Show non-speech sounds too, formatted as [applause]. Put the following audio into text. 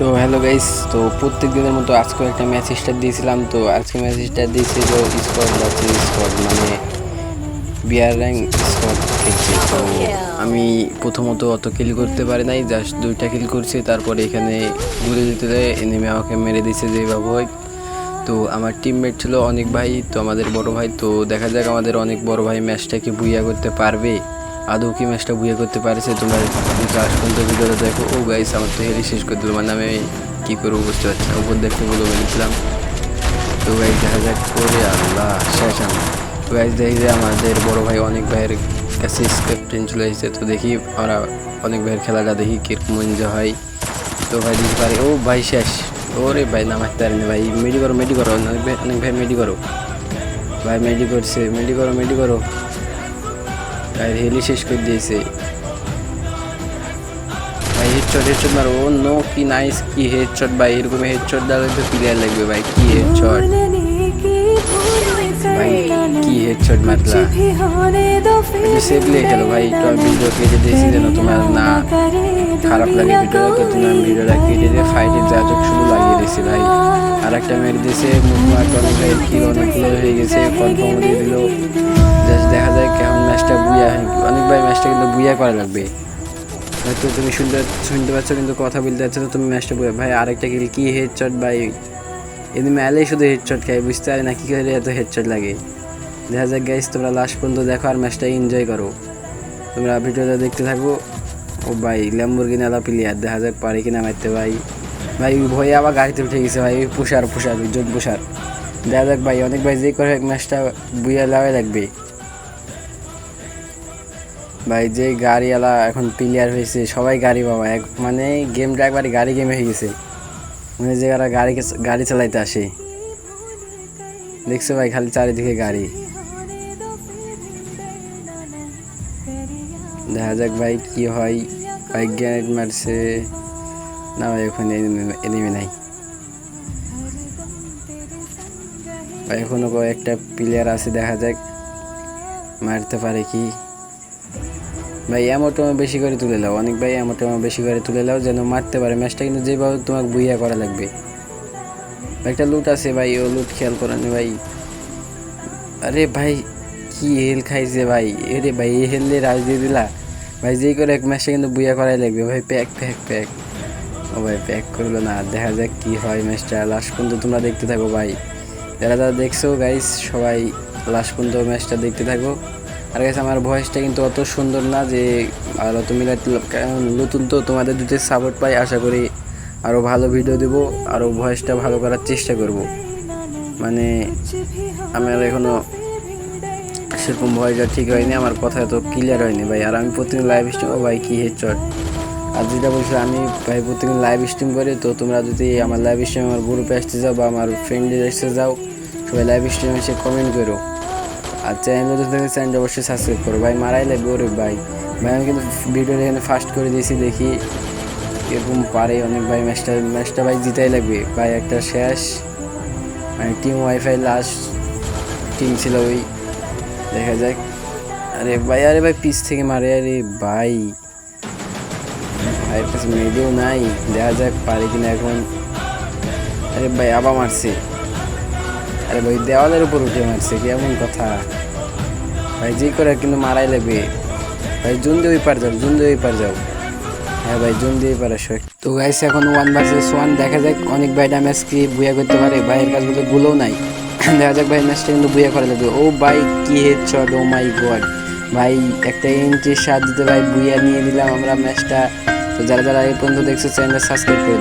তো hello guys তো প্রত্যেক দিনের মতো আজকে একটা ম্যাচ স্টার্ট দিয়েছিলাম, তো আজকে ম্যাচ স্টার্ট দিয়েছিল স্কোয়াড বাচ্চা স্কোয়াড মানে বিয়ার র্যাঙ্ক স্কোয়াড খেলছে। তো আমি প্রথমত অত কিল করতে পারি নাই জাস্ট দুইটা কিল করছি, তারপরে এখানে ঘুরে যেতে দেয় এনিমে আমাকে মেরে দিয়েছে যেভাবে হোক তো আমার টিমমেট ছিল অনেক ভাই, তো আমাদের বড় ভাই, তো দেখা যাক আমাদের অনেক বড় ভাই ম্যাচটাকে বুইয়া করতে পারবে। আদৌ কি ম্যাচটা বুইয়া করতে পারছে তোমরা লাস্ট পর্যন্ত ভিডিওটা দেখো। ও গাইস আমার তো হেরি শেষ করে দিল মানে আমি কী করব বুঝতে পারছি না। উপর দেখতে বলে বলেছিলাম। তো গাইস দেখা যাক করে আল্লাহ, শেষ আমি। তো গাইস দেখি যে আমাদের বড় ভাই অনেক ভাইয়ের কাছে ক্যাপ্টেন চলে এসেছে, তো দেখি আমরা অনেক ভাইয়ের খেলাটা দেখি কীরকম এনজয় হয়। তো ভাই দিতে পারি, ও ভাই শেষ। ওরে ভাই নামাতে পারিনি ভাই। মেডি করো মেডি করো ভাই, অনেক ভাই মেডি করো। ভাই, মেডি করছে, মেডি করো মেডি করো। ভাই হেলি শেষ করে দিয়েছে। ভাই হেডশট হেডশট মারো। ও নো কি নাইস কি হেডশট ভাই। এরকম হেডশট দাঁড়ালে তো প্লেয়ার লাগবে ভাই। কি হেডশট ভাই কি হেডশট মারলা? সেফলি খেলো ভাই। একটু আমি ভিডিও কেটে দিয়েছি যেন তোমার না খারাপ লাগে ভিডিও তো তুমি আমি ভিডিওটা কেটে দিয়ে ফাইটের যা চোখ শুধু লাগিয়ে দিয়েছি ভাই। আর একটা মেরে দিয়েছে মুভমেন্ট অনেক ভাই কিল অনেকগুলো হয়ে গেছে কনফার্ম বুইয়া করা লাগবে। হয়তো তুমি শুনতে শুনতে পাচ্ছ কিন্তু কথা বলতে পারছ না, তুমি ম্যাচটা বুঝে ভাই, আরেকটা কিল কি হেডশট ভাই? এদিন মেলেই শুধু হেডশট খাই বুঝতে পারি না কী করে এত হেডশট লাগে। দেখা যাক গাইস তোমরা লাস্ট পর্যন্ত দেখো আর ম্যাচটা এনজয় করো। তোমরা ভিডিওটা দেখতে থাকো। ও ভাই ল্যাম্বরগিনি আলা প্লেয়ার দেখা যাক পারে কিনা মারতে ভাই। ভাই ভয়ে আবার গাড়িতে উঠে গেছে ভাই, ওই পুষার পুষার জোট পুষার। দেখা যাক ভাই, অনেক ভাই যে করে ম্যাচটা বুইয়া লাগাই লাগবে। ভাই যে গাড়িওয়ালা এখন প্লেয়ার হয়েছে, সবাই গাড়ি বাবা। এক মানে গেমটা একবারে গাড়ি গেম হয়ে গেছে। মানে যে গাড়ি গাড়ি চালাইতে আসে। দেখছ ভাই, খালি চারিদিকে গাড়ি। দেখা যাক ভাই, কি হয়। ভাই গ্যানেট মারছে। না ভাই, ওখানে এনিমি নাই। ভাই, এখনও কয়েকটা প্লেয়ার আছে, দেখা যাক। মারতে পারে কি। ভাই অ্যামোটো বেশি করে তুলে নাও অনেক ভাই অ্যামোটো বেশি করে তুলে নাও যেন মারতে পারে। ম্যাচটা কিন্তু যেভাবে তোমাকে বুইয়া করা লাগবে। একটা লুট আছে ভাই, ও লুট খেয়াল করেন ভাই। আরে ভাই, কি হেল খাইছে ভাই। এরে ভাই, এই হেল দিয়ে রাজ দিয়ে দিলা। ভাই, যেই করে এক ম্যাচটা কিন্তু বুইয়া করাই লাগবে। ভাই প্যাক প্যাক প্যাক ও ভাই প্যাক করল না। দেখা যাক কি হয় ম্যাচটা। লাস্ট পর্যন্ত তোমরা দেখতে থাকো ভাই। যারা যারা দেখছ গাইস সবাই লাস্ট পর্যন্ত ম্যাচটা দেখতে থাকো। আর গাইস আমার ভয়েসটা কিন্তু অত সুন্দর না যে আর অত কারণ নতুন তো তোমাদের দুটো সাপোর্ট পাই, আশা করি আরও ভালো ভিডিও দেবো আরও ভয়েসটা ভালো করার চেষ্টা করব। মানে আমার এখনও সেরকম ভয়েসটা ঠিক হয়নি, আমার কথা এত ক্লিয়ার হয়নি ভাই। আর আমি প্রতিদিন লাইভ স্ট্রিম ও ভাই, কী হেডশট আর যেটা বলছি আমি ভাই প্রতিদিন লাইভ স্ট্রিম করি, তো তোমরা যদি আমার লাইভ স্ট্রিম আমার গ্রুপে আসতে যাও বা আমার ফ্রেন্ডে আসতে যাও, সবাই লাইভ স্ট্রিম এসে কমেন্ট করো। আর চ্যানেল যদি থাকে চ্যানেলটা অবশ্যই সাবস্ক্রাইব করো। ভাই, মারাই লাগবে, ওরে ভাই। ভাই, আমি কিন্তু ভিডিওটা এখানে ফাস্ট করে দিয়েছি, দেখি এরকম পারে অনেক ভাই ম্যাচটা ম্যাচটা ভাই জিতাই লাগবে। ভাই, একটা শেষ। মানে টিম ওয়াইফাই লাস্ট টিম ছিল ওই। দেখা যাক। আরে ভাই আরে ভাই পিস থেকে মারে, আরে ভাই। ভাইয়ের কাছে মেয়েদেও নাই। দেখা যাক পারে কিনা এখন। আরে ভাই, আবার মারছে। আরে ভাই, দেওয়ালের উপর উঠে মারছে, কি এমন কথা? ভাই, যে করে কিন্তু মারাই লাগবে। ভাই, জুন দিয়ে ওই পার যাও, জুন দিয়ে ওই পার যাও। হ্যাঁ ভাই, জুন দিয়ে পারে শোক তো গাইস এখন ওয়ান ভার্সেস ওয়ান দেখা যাক অনেক ভাই ড্যামেজ কি বুয়া করতে পারে। ভাইয়ের কাছে বলে গুলোও নাই। [clears throat] দেখা যাক ভাই ম্যাচটা কিন্তু বুয়া করা লাগবে ও ভাই, কি headshot oh my God ভাই, একটা সাথ দিতে ভাই বুয়া নিয়ে দিলাম আমরা ম্যাচটা তো যারা যারা এই পর্যন্ত দেখছে চ্যানেলটা সাবস্ক্রাইব করে